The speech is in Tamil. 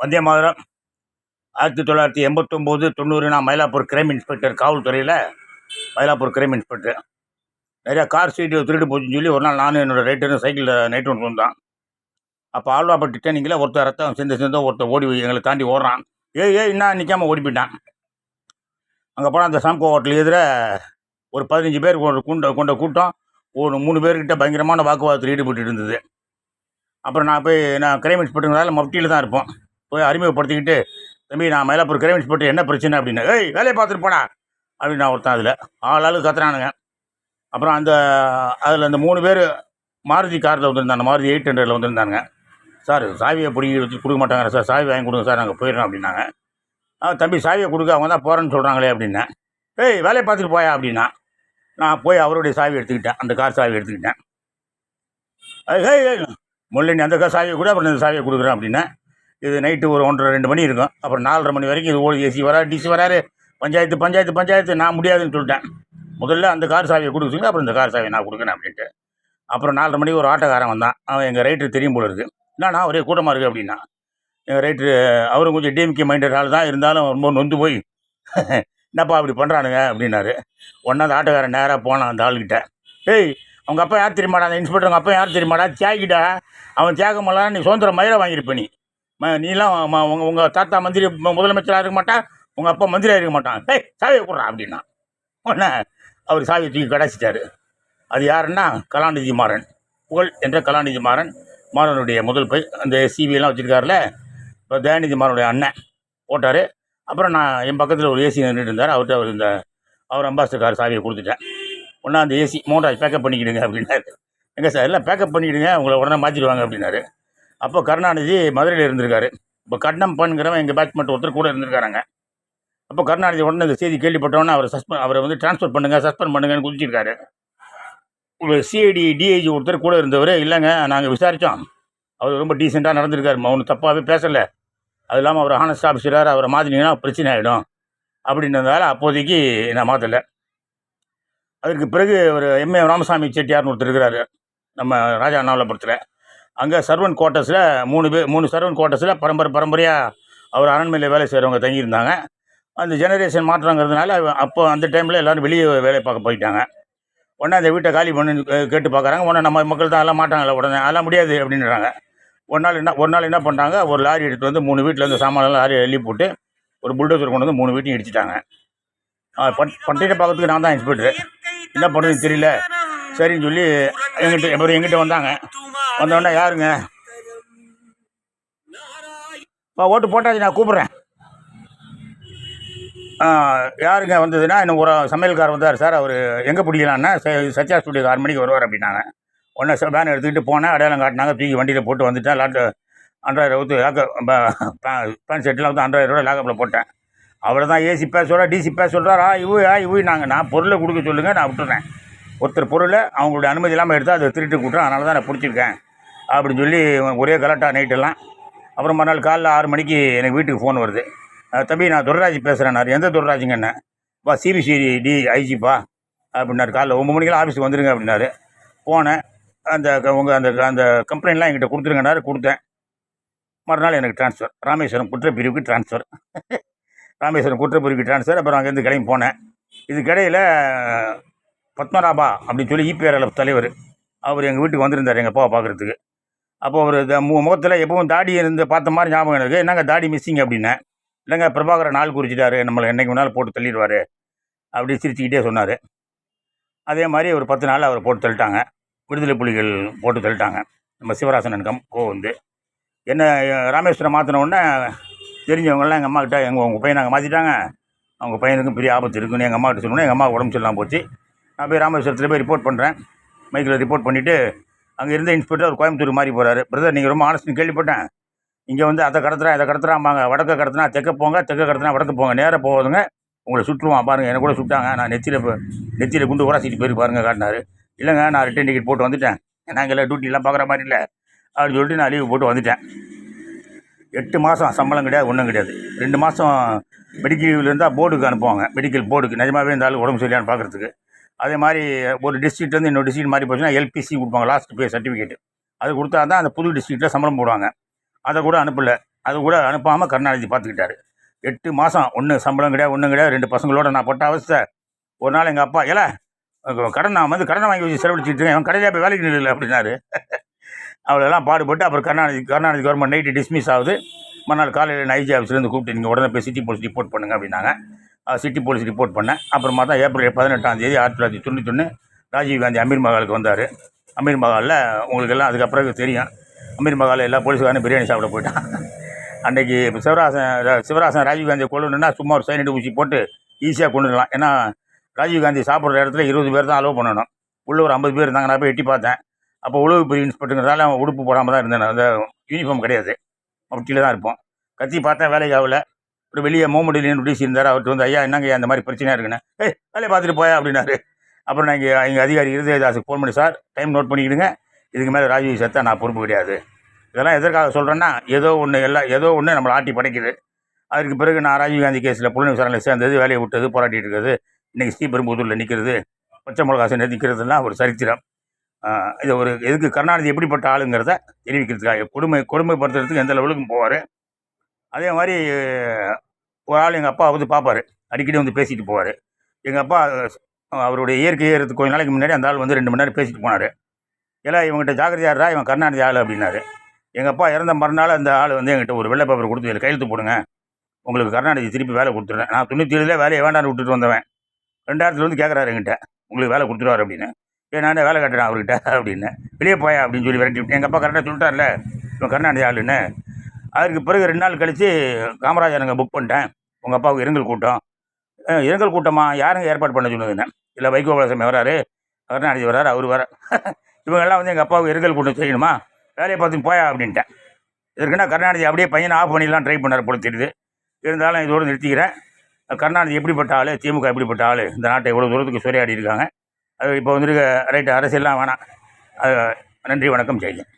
வந்தே மாதிரம். ஆயிரத்தி தொள்ளாயிரத்தி எண்பத்தொம்போது தொண்ணூறு நான் மயிலாப்பூர் கிரைம் இன்ஸ்பெக்டர் காவல்துறையில் மயிலாப்பூர் கிரைம் இன்ஸ்பெக்டர் நிறையா கார் சீட்டு திருட்டு போச்சுன்னு சொல்லி ஒரு நாள் நானும் என்னோடய ரைட்டரும் சைக்கிளில் நைட் ஒன்று வந்தான். அப்போ ஆழ்வாப்பட்டு ட்ரெயினிங்கில் ஒருத்தர் ரத்தம் சேர்ந்து சேர்ந்து ஒருத்தர் ஓடி எங்களை தாண்டி ஓடுறான். ஏ ஏ என்ன நிற்காமல் ஓடி போயிட்டான். அங்கே போனால் அந்த சாம்கோ ஹோட்டல் எதிர ஒரு பதினஞ்சு பேர் ஒரு கொண்ட கொண்ட கூட்டம். ஒரு மூணு பேர்கிட்ட பயங்கரமான வாக்குவாதத்தில் ஈடுபட்டு இருந்தது. அப்புறம் நான் போய் நான் கிரைம் இன்ஸ்பெக்டர்னால மப்டியில் தான் இருப்போம். போய் அறிமுகப்படுத்திக்கிட்டு தம்பி நான் மயிலாப்பூர் கிரைம் போட்டு என்ன பிரச்சனை அப்படின்னு? ஏய் வேலையை பார்த்துட்டு போடா. அப்படின்னு நான் ஒருத்தன் அதில் ஆள் ஆளு கத்துறானுங்க. அப்புறம் அந்த அதில் அந்த மூணு பேர் மாருதி காரில் வந்திருந்தாங்க மாருதி எயிட் ஹண்ட்ரடில் வந்திருந்தாங்க சார் சாவியை பிடிங்கி வச்சு கொடுக்க மாட்டாங்க சார் சாவி வாங்கி கொடுங்க சார் நாங்கள் போயிடுறோம் அப்படின்னாங்க. ஆ தம்பி சாவியை கொடுக்க அவங்க தான் போகிறேன்னு சொல்கிறாங்களே அப்படின்னேன். ஏய் வேலையை பார்த்துட்டு போயா அப்படின்னா நான் போய் அவருடைய சாவி எடுத்துக்கிட்டேன் அந்த கார் சாவி எடுத்துக்கிட்டேன். ஏய், ஏய் ஏய் முள்ளி அந்த கார் சாவியை கூட அப்புறம் இந்த சாவியை கொடுக்குறேன் அப்படின்னேன். இது நைட்டு ஒரு ஒன்றரை ரெண்டு மணி இருக்கும். அப்புறம் நாலரை மணி வரைக்கும் இது ஓடி ஏசி வராரு டிசி வராரு. பஞ்சாயத்து பஞ்சாயத்து பஞ்சாயத்து நான் முடியாதுன்னு சொல்லிட்டேன். முதல்ல அந்த கார் சாவியை கொடுக்குங்க அப்புறம் இந்த கார் சாவியை நான் கொடுக்குறேன் அப்படின்ட்டு. அப்புறம் நாலரை மணிக்கு ஒரு ஆட்டோக்காரன் வந்தான். அவன் எங்கள் ரைட்டர் தெரியும் போல இருக்குது என்னண்ணா ஒரே கூட்டமாக இருக்குது அப்படின்னா. எங்கள் ரைட்ரு அவரும் கொஞ்சம் டிஎம்கே மைண்டட் ஆள் தான். இருந்தாலும் ரொம்ப நொந்து போய் என்னப்பா அப்படி பண்ணுறானுங்க அப்படின்னாரு. ஒன்றா அந்த ஆட்டோக்காரன் நேராக போனான் அந்த ஆளுக்கிட்ட ஏய் அவங்க அப்பா யார் தெரியுமாடா? அந்த இன்ஸ்பெக்டர் அவங்க அப்பா யார் தெரியுமாடா? தியாகிடா. அவன் தியாகமெல்லாம் நீ சுதந்திர மயிரை வாங்கியிருப்ப நீ. நீலாம் ம- உங்க உங்கள் தாத்தா மந்திரி முதலமைச்சராக இருக்க மாட்டான் உங்கள் அப்பா மந்திரியாக இருக்க மாட்டான் ஏய் சாவியை கொடுறான் அப்படின்னா. உடனே அவர் சாவியை தூக்கி கடாச்சிட்டாரு அது யாருன்னா கலாநிதி மாறன். புகழ் என்ற கலாநிதி மாறன் மாறனுடைய முதல் பை அந்த சிபிஎல்லாம் வச்சுருக்காருல இப்போ தயாநிதி மாறனுடைய அண்ணன் போட்டார். அப்புறம் நான் என் பக்கத்தில் ஒரு ஏசி நின்றுட்டு இருந்தார். அவர்கிட்ட அவர் இந்த அவர் அம்பாசிடர் கார் சாவியை கொடுத்துட்டேன். ஒன்றா அந்த ஏசி மோட்டார் பேக்கப் பண்ணிக்கிடுங்க அப்படின்னாரு. எங்கே சார் எல்லாம் பேக்கப் பண்ணிக்கிடுங்க உங்களை உடனே மாற்றிடுவாங்க அப்படின்னாரு. அப்போ கருணாநிதி மதுரையில் இருந்திருக்காரு. இப்போ கண்ணப்பன்கிறவன் எங்கள் பேட்ச்மெண்ட் ஒருத்தர் கூட இருந்திருக்காங்க அப்போ கருணாநிதி உடனே இந்த செய்தி கேள்விப்பட்டவொன்னே அவரை சஸ்பெண்ட் அவரை வந்து ட்ரான்ஸ்ஃபர் பண்ணுங்கள் சஸ்பெண்ட் பண்ணுங்கன்னு குதிச்சிருக்காரு. உங்கள் சிஐடி டிஐஜி ஒருத்தர் கூட இருந்தவர் இல்லைங்க நாங்கள் விசாரித்தோம் அவர் ரொம்ப டீசெண்டாக நடந்திருக்காரு அவனு தப்பாகவே பேசலை. அது இல்லாமல் அவர் ஹானஸ்ட் ஆஃபீஸராக அவரை மாற்றினீங்கன்னா பிரச்சனை ஆகிடும் அப்படின்றதால அப்போதைக்கு நான் மாற்றலை அதற்கு பிறகு ஒரு எம்ஏ ராமசாமி செட்டியார்னு ஒருத்தர் இருக்கிறாரு நம்ம ராஜா நாவலபுரத்தில் அங்கே சர்வன் குவார்ட்டர்ஸில் மூணு பேர் மூணு சர்வன் குவார்ட்டர்ஸில் பரம்பரை பரம்பரையாக அவர் அரண்மனையில் வேலை செய்கிறவங்க தங்கியிருந்தாங்க. அந்த ஜெனரேஷன் மாற்றங்கிறதுனால அப்போ அந்த டைமில் எல்லோரும் வெளியே வேலை பார்க்க போயிட்டாங்க. உடனே அந்த வீட்டை காலி பண்ணு கேட்டு பார்க்குறாங்க உடனே நம்ம மக்கள் தான் எல்லாம் மாட்டாங்கல்ல உடனே அதெல்லாம் முடியாது அப்படின்றாங்க. ஒரு நாள் என்ன ஒரு நாள் என்ன பண்ணுறாங்க ஒரு லாரி எடுத்து வந்து மூணு வீட்டில் இருந்து சாமானெல்லாம் லாரி எழுதி போட்டு ஒரு புல்டோசர் கொண்டு வந்து மூணு வீட்டையும் இடிச்சிட்டாங்க. பட் பட்டியலை பார்க்கறதுக்கு நான் தான் இன்ஸ்பெக்டர் என்ன பண்ணுறதுன்னு தெரியல. சரின்னு சொல்லி எங்கிட்ட அப்புறம் எங்கிட்ட வந்தாங்க. வந்தோடனே யாருங்க? பா ஓட்டு போட்டாச்சு நான் கூப்பிட்றேன். யாருங்க வந்ததுன்னா இன்னும் ஒரு சமையல்காரர் வந்தார் சார். அவர் எங்கே பிடிக்கலான்னா ச- சத்யா ஸ்டுடியோ ஆறு மணிக்கு வருவார் அப்படின்னாங்க. உடனே சார் எடுத்துக்கிட்டு போனேன். அடையாளம் காட்டினாங்க தூக்கி வண்டியில் போட்டு வந்துட்டேன். லாட்டு அன்றாயிரம் ஊற்று லாக்க பேண்ட் செட்டில் வந்து அன்றாயிரம் ரூபா லாக்கப்பில் போட்டேன். அவ்வளோ தான் ஏசி பேச சொல்கிறா டிசி பேச சொல்கிறாரா இவு ஆ இவு நாங்கள் நான் பொருளை கொடுக்க சொல்லுங்கள் நான் விட்டுறேன். ஒருத்தர் பொருளை அவங்களுடைய அனுமதி இல்லாமல் எடுத்து அதை திருட்டு கூட்டுறேன் அதனால தான் நான் பிடிச்சிருக்கேன். அப்படின்னு சொல்லி ஒரே கலாட்டா நைட்டெல்லாம் அப்புறம் மறுநாள் காலைல ஆறு மணிக்கு எனக்கு வீட்டுக்கு ஃபோன் வருது. தம்பி நான் துரராஜ் பேசுகிறேன்னாரு எந்த துரராஜுங்க என்ன? பா சிபிசிடி டி ஐஜிப்பா அப்படின்னாரு. காலைல ஒம்பது மணிக்கெல்லாம் ஆஃபீஸுக்கு வந்துடுங்க அப்படின்னாரு. போனேன். அந்த க- உங்கள் அந்த அந்த கம்ப்ளைண்ட்லாம் என்கிட்ட கொடுத்துருங்கன்னாரு கொடுத்தேன். மறுநாள் எனக்கு ட்ரான்ஸ்ஃபர் ராமேஸ்வரம் குற்றப்பிரிவுக்கு ட்ரான்ஸ்ஃபர் ராமேஸ்வரம் குற்றப்பிரிவுக்கு ட்ரான்ஸ்ஃபர் அப்புறம் அங்கேருந்து கிளம்பி போனேன். இதுக்கிடையில் பத்மநாபா அப்படின்னு சொல்லி இபிஆர்எல் தலைவர். அவர் எங்கள் வீட்டுக்கு வந்திருந்தார் எங்கள் அப்பாவை பார்க்குறதுக்கு. அப்போ அவர் முகத்தில் எப்பவும் தாடி இருந்து பார்த்த மாதிரி ஞாபகம் எனக்கு. என்னங்க தாடி மிஸ்ஸிங் அப்படின்னேன் இல்லைங்க பிரபாகரன் நாள் குறிச்சிட்டாரு. நம்மளை என்னைக்கு வேணாலும் போட்டு தள்ளிடுவார். அப்படி சிரிச்சுக்கிட்டே சொன்னார். அதே மாதிரி ஒரு பத்து நாள் அவர் போட்டு தள்ளிட்டாங்க. விடுதலை புலிகள் போட்டு தள்ளிட்டாங்க. நம்ம சிவராசன் கம் கோ வந்து. என்ன ராமேஸ்வரம் மாற்றினோடனே உடனே எங்கள் அம்மாக்கிட்ட எங்கள் உங்கள் பையனை நாங்கள் மாற்றிட்டாங்க அவங்க பையனுக்கும் பெரிய ஆபத்து இருக்குன்னு எங்கள் அம்மாக்கிட்ட சொன்னோன்னே எங்கள் அம்மா உடம்பு சரியில்லாமல் போச்சு. நான் போய் ராமேஸ்வரத்தில் போய் ரிப்போர்ட் பண்ணுறேன் மைக்கில் ரிப்போர்ட் பண்ணிவிட்டு அங்கே இருந்த இன்ஸ்பெக்டர் ஒரு கோயம்புத்தூர் மாதிரி போகிறாரு பிரதர் நீங்கள் ரொம்ப ஆனஸ்ட்னு கேள்விப்பட்டேன். இங்கே வந்து அதை கடத்துறா இதை கடத்துறாம்பாங்க. வடக்க கடத்தினா தெற்க போங்க தெற்க கடத்தினா வடக்கு போங்க. நேராக போகுதுங்க. உங்களை சுற்றுவான் பாருங்கள் எனக்கு கூட சுட்டாங்க. நான் நெத்தியில் நெத்தியில் குண்டு உராசிட்டு போயிருக்கு பாருங்கள் காட்டினாரு. இல்லைங்க நான் ரிட்டன் டிக்கெட் போட்டு வந்துட்டேன். நாங்கள் எல்லாம் டியூட்டிலாம் பார்க்குற மாதிரி இல்லை. அப்படின்னு சொல்லிட்டு நான் லீவு போட்டு வந்துட்டேன். எட்டு மாதம் சம்பளம் கிடையாது ஒன்றும் கிடையாது. ரெண்டு மாதம் மெடிக்கல் இருந்தால் போர்டுக்கு அனுப்புவாங்க. மெடிக்கல் போர்டுக்கு நிஜமாகவே இருந்தாலும் உடம்பு சரியான்னு பார்க்குறதுக்கு. அதே மாதிரி ஒரு டிஸ்ட்ரிக்ட்லேருந்து இன்னொரு டிஸ்ட்ரிக்ட் மாதிரி போச்சுன்னா எல்பிசி கொடுப்பாங்க லாஸ்ட் பே சர்டிஃபிகேட் அது கொடுத்தா தான் அந்த புது டிஸ்ட்ரிக்ட்டில் சம்பளம் போடுவாங்க. அதை கூட அனுப்பல. அது கூட அனுப்பாமல் கருணாநிதி பார்த்துக்கிட்டாரு எட்டு மாதம் ஒன்று சம்பளம் கிடையாது ஒன்றும் கிடையாது ரெண்டு பசங்களோட நான் பட்ட அவஸ்தை. ஒரு நாள் எங்கள் அப்பா ஏல கடன் நான் வந்து கடனை வாங்கி வச்சு செலவழிச்சிட்டு இருக்கேன். அவன் போய் வேலைக்கு நின்று அப்படின்னாரு. அவ்வளோலாம் பாடுபட்டு அப்புறம் Karunanidhi Karunanidhi government night dismiss ஆகுது. மறுநாள் காலையில் ஐஜி ஆஃபீஸ்லேருந்து கூப்பிட்டு நீங்கள் உடனே போய் சிட்டி போலீஸ் ரிப்போர்ட் பண்ணுங்க அப்படின்னாங்க. சிட்டி போலீஸ் ரிப்போர்ட் பண்ணேன். அப்புறமா தான் ஏப்ரல் பதினெட்டாம் தேதி ஆயிரத்தி தொள்ளாயிரத்தி தொண்ணூற்றி ஒன்று ராஜீவ்காந்தி அமீர் மகாலுக்கு வந்தார். அமீர் மகாலில் உங்களுக்கு எல்லாம் அதுக்கப்புறம் தெரியும். அமீர் மகாலில் எல்லா போலீஸ்காரனும் பிரியாணி சாப்பிட போயிட்டான். அன்றைக்கி சிவராசன் சிவராசன் ராஜீவ் காந்தியை கொள்ளணுன்னா சும்மா ஒரு சைனடு ஊசி போட்டு ஈஸியாக கொண்டுடலாம் ஏன்னா ராஜீவ்காந்தி சாப்பிட்ற இடத்துல இருபது பேர் தான் அலோவ் பண்ணணும். உள்ள ஒரு ஐம்பது பேர் இருந்தாங்க நான் போய் எட்டி பார்த்தேன். அப்போ உளவு பிரிவு இன்ஸ்பெக்டருங்கிறதால அவன் உடுப்பு போடாமல் தான் இருந்தேன். அந்த யூனிஃபார்ம் கிடையாது. அப்படியில் தான் இருப்போம் கத்தி பார்த்தேன் வேலைக்கு ஆகல. ஒரு வெளியே மோமடியில் டிசி இருந்தார். அவர்கிட்ட வந்து ஐயா என்னங்க அந்த மாதிரி பிரச்சனையாக இருக்குன்னு? ஏய் வேலையை பார்த்துட்டு போயா? அப்படின்னாரு. அப்புறம் நான் இங்கே எங்கள் அதிகாரி இருதயதாசுக்கு ஃபோன் பண்ணி சார் டைம் நோட் பண்ணிக்கிடுங்க. இதுக்கு மேலே ராஜீவ் சேர்த்தா நான் பொறுப்பு கிடையாது. இதெல்லாம் எதற்காக சொல்கிறேன்னா ஏதோ ஒன்று எல்லாம் ஏதோ ஒன்று நம்மளை ஆட்டி படைக்குது. அதுக்கு பிறகு நான் ராஜீவ்காந்தி கேஸில் புலன் விசாரணையில் சேர்ந்தது வேலையை விட்டது போராட்டிட்டு இருக்கிறது. இன்றைக்கி ஸ்ரீபெரும்புதூரில் நிற்கிறது பச்சை மிளகாசன் நிற்கிறதுலாம் ஒரு சரித்திரம். இது ஒரு எதுக்கு கருணாநிதி எப்படிப்பட்ட ஆளுங்கிறத தெரிவிக்கிறதுக்காக கொடுமை கொடுமைப்படுத்துறதுக்கு எந்த லெவலுக்கும் போவார். அதே மாதிரி ஒரு ஆள் எங்கள் அப்பா வந்து பார்ப்பார் அடிக்கடி வந்து பேசிட்டு போவார். எங்கள் அப்பா அவருடைய இயற்கை ஏறதுக்கு கொஞ்ச நாளைக்கு முன்னாடி அந்த ஆள் வந்து ரெண்டு மணி நேரம் பேசிட்டு போனார். ஏன்னா இவங்ககிட்ட ஜாக்கிரதையாடுறா இவன் கருணாநிதி ஆள் அப்படின்னாரு. எங்கள் அப்பா இறந்த மறுநாள் அந்த ஆள் வந்து எங்கிட்ட ஒரு வெள்ளை பேப்பர் கொடுத்து இதில் கையெழுத்து போடுங்க. உங்களுக்கு கருணாநிதி திருப்பி வேலை கொடுத்துருவேன் நான் தொண்ணூற்றி ஏழுல வேலையை வேண்டாம்னு விட்டுட்டு வந்தவன். ரெண்டாயிரத்துல வந்து கேட்குறாரு எங்கிட்ட உங்களுக்கு வேலை கொடுத்துருவார் அப்படின்னு. ஏன் நானே வேலை கட்டுறேன் அவர்கிட்ட? அப்படின்னு. வெளியே போயா அப்படின்னு சொல்லி விரட்டி எங்கள் அப்பா கரெக்டாக சொல்லிட்டார்ல இவன் கருணாநிதி ஆளுன்னு. அதற்கு பிறகு ரெண்டு நாள் கழித்து காமராஜர் அங்கே புக் பண்ணிட்டேன். உங்கள் அப்பாவுக்கு இரங்கல் கூட்டம். இரங்கல் கூட்டமாக யாருங்க ஏற்பாடு பண்ண சொன்னதுன்னு இல்லை வைகோ பாலசாமி வராரு. கருணாநிதி வராரு? அவர் வர இவங்கெல்லாம் வந்து எங்கள் அப்பாவுக்கு இரங்கல் கூட்டம் செய்யணுமா? வேலையை பார்த்து போயா அப்படின்ட்டேன். இதற்குன்னா கருணாநிதி அப்படியே பையனை ஆஃப் பண்ணிடலாம் ட்ரை பண்ணார் போல தெரியுது. இருந்தாலும் இதோடு நிறுத்திக்கிறேன். கருணாநிதி எப்படிப்பட்ட ஆள்? திமுக எப்படிப்பட்ட ஆள்? இந்த நாட்டை இவ்வளோ தூரத்துக்கு சுரையாடி இருக்காங்க. அது இப்போ வந்துருக்க ரைட்டு அரசியல்லாம் வேணாம். அது நன்றி வணக்கம் ஜெயலலிதா